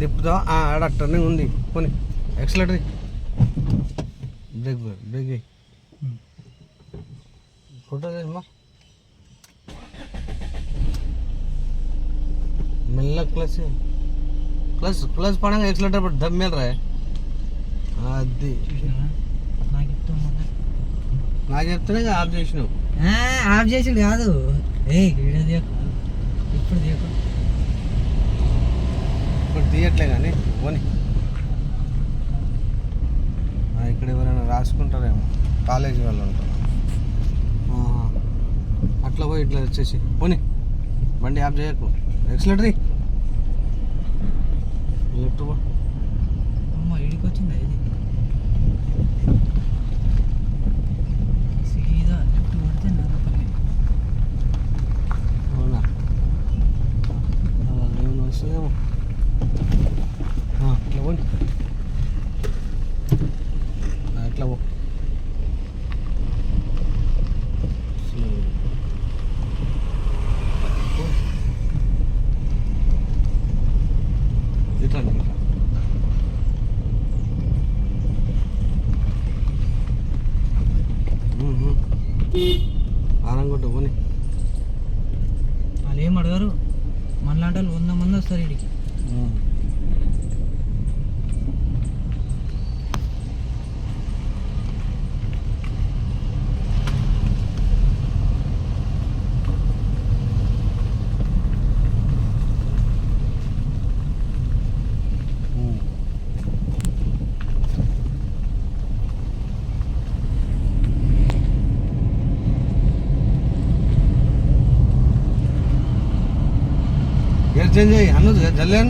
తిప్పుతావా ఆ, ఆడ టర్నింగ్ ఉంది. కొని ఎక్సలేటరీ బ్రేక్ బ్రేక్ చేయి ఫోటో తీసమ్మా మెల్ల క్లచ్ క్లచ్ క్లచ్ పడంగా ఎక్సలేటర్ పడి దమ్మేలు రా అది. నాకు చెప్తాం నాకు చెప్తేనే ఆఫ్ చేసినావు. ఆఫ్ చేసిండు కాదు. ఏ ఇప్పుడు తీయకు తీయట్లే కానీ పోనీ. ఇక్కడ ఎవరైనా రాసుకుంటారేమో కాలేజీ వాళ్ళు ఉంటారు. అట్లా పోయి ఇట్లా వచ్చేసి పోనీ. బండి యాప్ చేయకు. ఎక్సలేటరీ లెఫ్ట్ పో. అమ్మ ఇడికి వచ్చిందా ఇది? పోనీ ఆ, ఇట్లా. ఇట్లా రండి, ఇట్లా ఆరం కొట్టు పోనీ. వాళ్ళు ఏం అడగరు. మనలాంటి వాళ్ళు వంద మంది వస్తారు ఇడికి ચેન્જ અહીં આનું જલેન